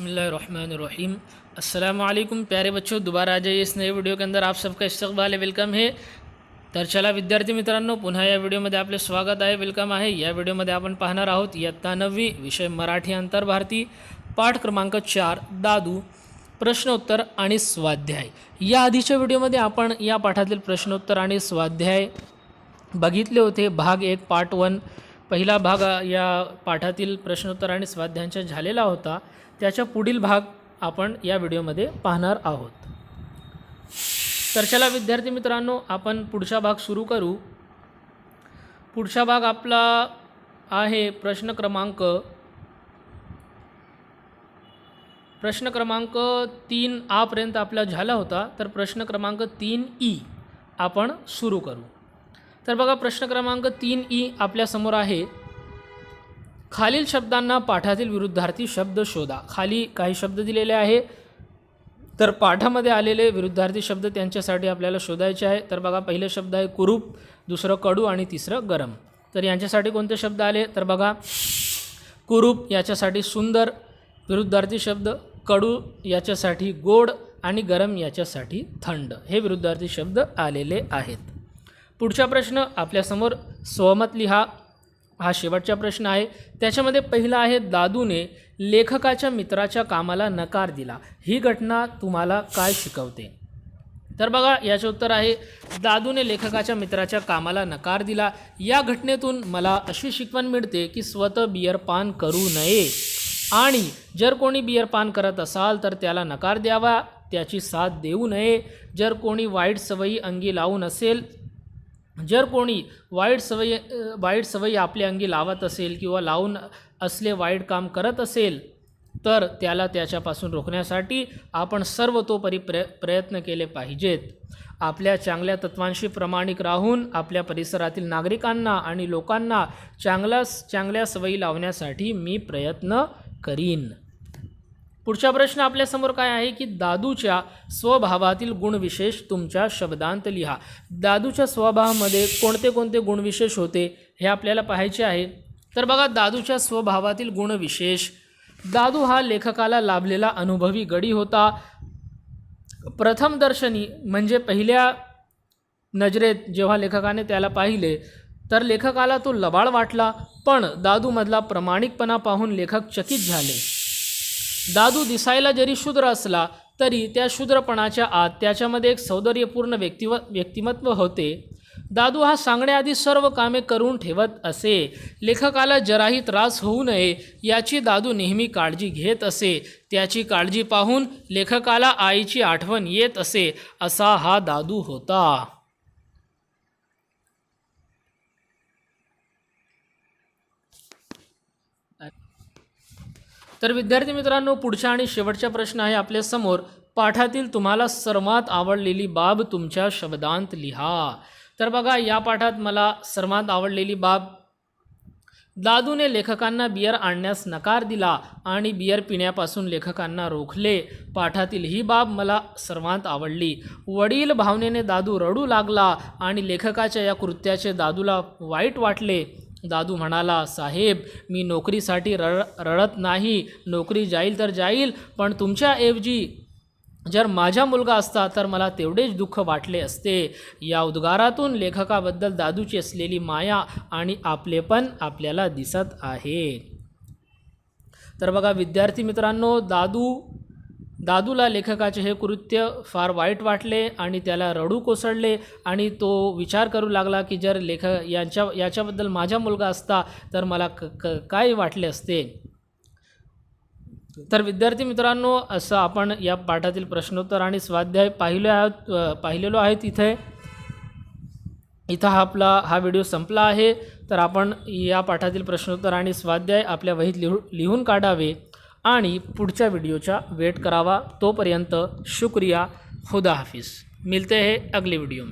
बसमीम अल्लाम प्यारे बच्चों दोबारा आ जाइए इस नए वीडियो के अंदर। आप सबका इस्तकबाल है वेलकम है। तर चला विद्यार्थी मित्रांनो पुन्हा या व्हिडिओमध्ये आपले स्वागत आहे वेलकम आहे। या व्हिडिओमध्ये आपण पाहणार आहोत इयत्ता नववी विषय मराठी आंतरभारती पाठ क्रमांक चार दादू प्रश्नोत्तर आणि स्वाध्याय. या आधीच्या व्हिडिओमध्ये आपण या पाठातील प्रश्नोत्तर आणि स्वाध्याय बघितले होते. भाग एक पार्ट वन पहिला भाग या पाठातील प्रश्नोत्तर आणि स्वाध्यांचा झालेला होता. त्याच्या पुढील भाग आपण या व्हिडिओमध्ये पाहणार आहोत. तर चला विद्यार्थी मित्रांनो आपण पुढचा भाग सुरू करू. पुढचा भाग आपला आहे प्रश्न क्रमांक प्रश्न क्रमांक तीन आपर्यंत आपला झाला होता. तर प्रश्न क्रमांक तीन ई आपण सुरू करू. तर बघा प्रश्न क्रमांक तीन ई आपल्यासमोर आहे. खालील शब्दांना पाठातील विरुद्धार्थी शब्द शोधा. खाली काही शब्द दिलेले आहे. तर पाठामध्ये आलेले विरुद्धार्थी शब्द त्यांच्यासाठी आपल्याला शोधायचे आहे. तर बघा पहिले शब्द आहे कुरूप दुसरं कडू आणि तिसरं गरम. तर यांच्यासाठी कोणते शब्द आले? तर बघा कुरूप याच्यासाठी सुंदर विरुद्धार्थी शब्द कडू याच्यासाठी गोड आणि गरम याच्यासाठी थंड. हे विरुद्धार्थी शब्द आलेले आहेत. पुढचा प्रश्न आपल्यासमोर स्वमत लिहा हा शेवटचा प्रश्न आहे. त्याच्यामध्ये पहिला आहे दादूने लेखकाच्या मित्राच्या कामाला नकार दिला. ही घटना तुम्हाला काय शिकवते? तर बघा याचे उत्तर आहे दादूने लेखकाच्या मित्राच्या कामाला नकार दिला. या घटनेतून मला अशी शिकवण मिळते की स्वतः बियर पान करू नये. आणि जर कोणी बियर पान करत असाल तर त्याला नकार द्यावा त्याची साथ देऊ नये. जर कोणी वाईट सवयी अंगी लावून असेल जर कोणी वाईट सवयी वाईट सवयी आपल्या अंगी लावत असेल किंवा लावून असले वाईट काम करत असेल तर त्याला त्याच्यापासून रोखण्यासाठी आपण सर्वतोपरी प्रय प्रयत्न केले पाहिजेत. आपल्या चांगल्या तत्वांशी प्रामाणिक राहून आपल्या परिसरातील नागरिकांना आणि लोकांना चांगल्या चांगल्या सवयी लावण्यासाठी मी प्रयत्न करीन. पुढचा प्रश्न आपल्यासमोर काय आहे की दादूच्या स्वभावातील गुणविशेष तुमच्या शब्दांत लिहा. दादूच्या स्वभावामध्ये कोणते कोणते गुणविशेष होते हे आपल्याला पाहायचे आहे. तर बघा दादूच्या स्वभावातील गुणविशेष. दादू हा लेखकाला लाभलेला अनुभवी गडी होता. प्रथम दर्शनी म्हणजे पहिल्या नजरेत जेव्हा लेखकाने त्याला पाहिले तर लेखकाला तो लबाड वाटला. पण दादूमधला प्रामाणिकपणा पाहून लेखक चकित झाले. दादू दिसायला जरी शूद्र असला तरी त्या शूद्रपणाच्या आत त्याच्यामध्ये एक सौंदर्यपूर्ण व्यक्तिव व्यक्तिमत्व होते. दादू हा सांगण्याआधी सर्व कामे करून ठेवत असे. लेखकाला जराही त्रास होऊ नये याची दादू नेहमी काळजी घेत असे. त्याची काळजी पाहून लेखकाला आईची आठवण येत असे असा हा दादू होता. तर विद्यार्थी मित्रांनो पुढचा आणि शेवटचा प्रश्न आहे आपल्यासमोर पाठातील तुम्हाला सर्वात आवडलेली बाब तुमच्या शब्दांत लिहा. तर बघा या पाठात मला सर्वात आवडलेली बाब दादूने लेखकांना बियर आणण्यास नकार दिला आणि बियर पिण्यापासून लेखकांना रोखले. पाठातील ही बाब मला सर्वात आवडली. वडील भावनेने दादू रडू लागला आणि लेखकाच्या या कृत्याचे दादूला वाईट वाटले. दादू म्हणाला साहेब मी नोकरीसाठी रड रडत नाही. नोकरी जाईल तर जाईल पण तुमच्याऐवजी जर माझा मुलगा असता तर मला तेवढेच दुःख वाटले असते. या उद्गारातून लेखकाबद्दल दादूची असलेली माया आणि आपलेपण आपल्याला दिसत आहे. तर बघा विद्यार्थी मित्रांनो दादू दादूला लेखकाचे हे कृत्य फार वाईट वाटले आणि त्याला रडू कोसळले आणि तो विचार करू लागला की जर लेख यांच्या याच्याबद्दल माझा मुलगा असता तर मला क क काय वाटले असते? तर विद्यार्थी मित्रांनो असं आपण या पाठातील प्रश्नोत्तर आणि स्वाध्याय पाहिले आहोत पाहिलेलो आहे तिथे इथं हा आपला हा व्हिडिओ संपला आहे. तर आपण या पाठातील प्रश्नोत्तर आणि स्वाध्याय आपल्या वहीत लिहू लिहून काढावे. आणि पुढच्या व्हिडिओचा वेट करावा तोपर्यंत शुक्रिया खुदा हाफिज. मिलते हे अगले वीडियो में.